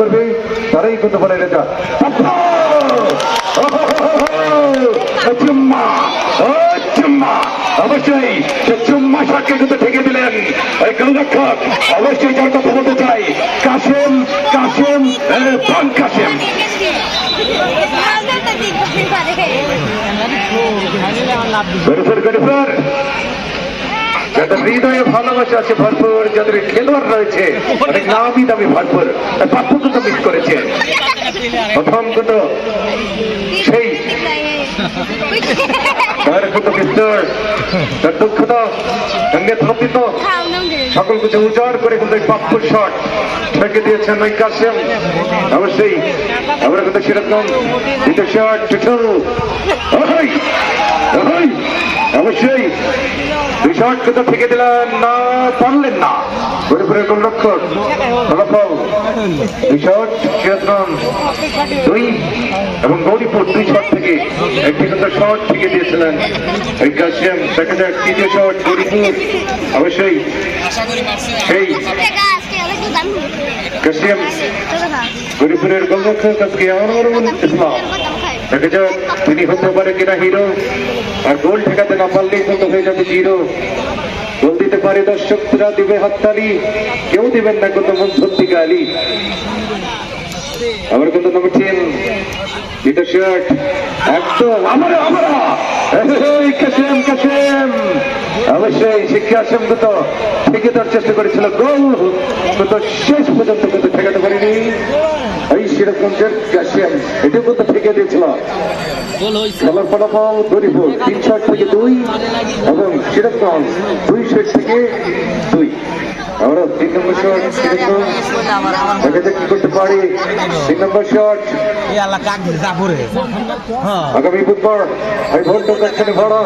করবে? তারাই কিন্তু বলে চুম্মা! চুম্মা! অবশ্যই সে চুম্মা শাককে কিন্তু ঠেকে দিলেন। ওই গোলরক্ষক অবশ্যই যার কথা বলতে চাই কাশেম কাশেম পান কাশেম। গরিফের গরিফের যাদের হৃদয়ে ভালোবাসা আছে, ভরপুর যাদের খেলোয়াড় রয়েছে অনেক নামি দামি ভরপুর। পাপ্পু কিন্তু মিস করেছে। প্রথম কিন্তু সেই। তার বিস্তর তার। সঙ্গে সকল কিছু উজাড় করে কিন্তু পাপ্পুর শট ঠেকে দিয়েছেন ওই কাশেম। অবশ্যই আমরা কিন্তু সেরকম দ্বিতীয় শট অবশ্যই কিন্তু থেকে দিলেন না পারলেন না। গরিপুরের গোলরক্ষক ফলাফল শট সেরকম দুই এবং গৌরীপুর দুই শট থেকে একটি কিন্তু শট থেকে দিয়েছিলেন। এই কাশেম দেখা যাক শট গৌরীপুর। অবশ্যই সেই কাশেম গরিপুরের গোলরক্ষক আজকে আনোয়ারুল ইসলাম। দেখা যাক, তিনি হতে পারে কিনা হিরো। আর গোল ঠেকাতে না পারলেই কিন্তু হয়ে যাবে জিরো। গোল দিতে পারে দর্শকরা, দিবে হাততালি কেউ দিবেন না কিন্তু মধ্যন্তিকা আলী আবার নম্বর টেন শার্ট একদম। আমরা আমরা। কাশেম কাশেম। অবশ্যই শিক্ষা আসেম কিন্তু ঠেকে দেওয়ার চেষ্টা করেছিল গোল। কিন্তু শেষ পর্যন্ত কিন্তু ঠেকাতে পারিনি। এই সেরকম এটা কিন্তু ঠেকে দিয়েছিল খেলার ফলাফল গরিপুর তিন শট থেকে দুই এবং সেরকম দুই শট থেকে দুই। আমরা তিন নম্বর শট সেরকম। দেখা যাক কি করতে পারি। তিন নম্বর শট ইয়ালা কাক জাপুরে হ্যাঁ। আগামী বুধবার এই ভোট কাছে বড়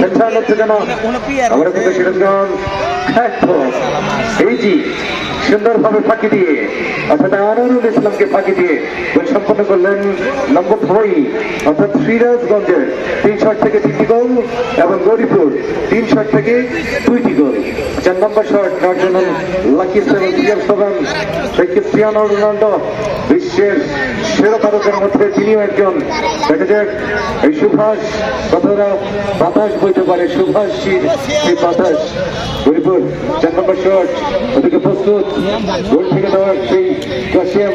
সেন্ট্রাল হচ্ছে যেন আমরা কিন্তু সেরকম। এই জি সুন্দরভাবে ফাঁকি দিয়ে, অর্থাৎ আনারুল ইসলামকে ফাঁকি দিয়ে গোল সম্পন্ন করলেন নম্বর থ্রি অর্থাৎ সিরাজগঞ্জের শট থেকে তিনটি গোল এবং গৌরীপুর তিন শট থেকে দুইটি গোল। চার নম্বর শট নেওয়ার lucky seven CM seven Cristiano Ronaldo বিশ্বের সেরা তারকার মধ্যে তিনিও একজন। দেখা যাক, এই সুভাষ কতটা বাতাস বইতে পারে সুভাষীর সেই বাতাস? গরিপুর চার নম্বর শট ওদিকে প্রস্তুত। গোল থেকে দেওয়ার সেই কাশিয়াম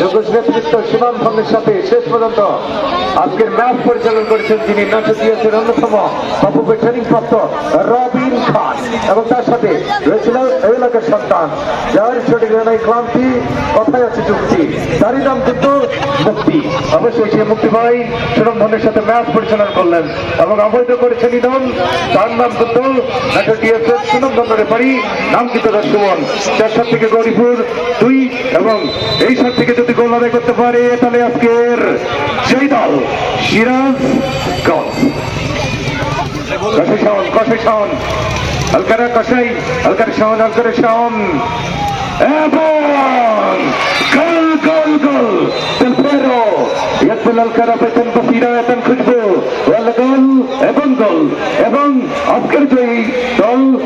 যোগেশ নেতৃত্ব সীমান ভঙ্গের সাথে শেষ পর্যন্ত আজকের ম্যাচ পরিচালনা করেছেন যিনি নাটক দিয়েছেন অন্যতম বাপুপের ট্রেনিং প্রাপ্ত রবিন খান। এবং তার সাথে রয়েছিল এলাকার সন্তান যার ছোট ক্লান্তি কথায় আছে চুক্তি তারই নাম কিন্তু মুক্তি। অবশ্যই সে মুক্তি ভাই সুরম ধনের সাথে ম্যাচ পরিচালনা করলেন এবং অবৈধ করেছেন ইদম। তার নাম কিন্তু নাটক দিয়েছেন সুনম ধনের বাড়ি নাম কিন্তু সুমন চার থেকে গৌরীপুর দুই এবং এই সাত থেকে যদি যদি গোল আদায় করতে পারে তাহলে আজকের সেই দল, সিরাজ গঞ্জ। কষাইশন হালকারা কষাই হালকার শাহন হালকার শাহন। এবং গোল গোল গোল। তেলফেরো ইয়াতুল হালকারা পেতেন বসিরা, এতেন খুঁজবো গোল এবং গোল। এবং আজকের জয়ী দল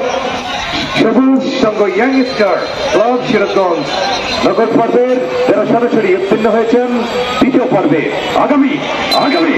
সবুজ সঙ্গ ইয়াং স্টার ক্লাব সিরাজগঞ্জ। নগর পর্বের যারা সরাসরি উত্তীর্ণ হয়েছেন দ্বিতীয় পর্বে। আগামী আগামী।